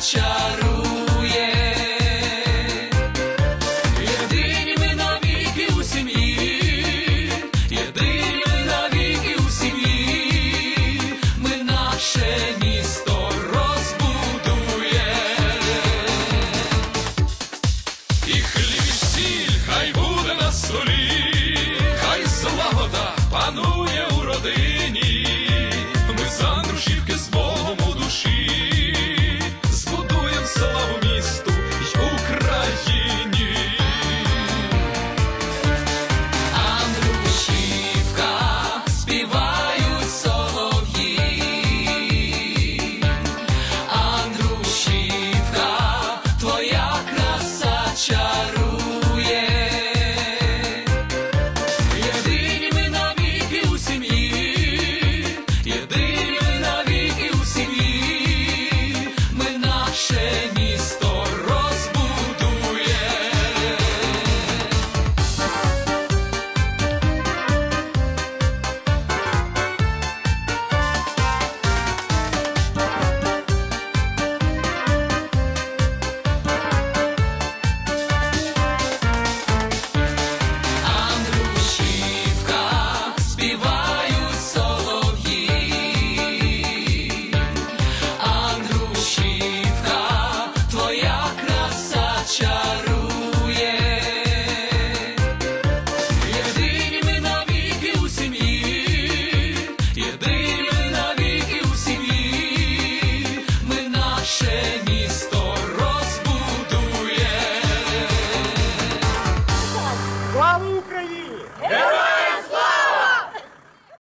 чарує, єдині ми навіки у сім'ї, єдині ми навіки у сім'ї, ми наше місто розбудує, і хліб і сіль, хай буде на столі, хай злагода панує у родині. 谁？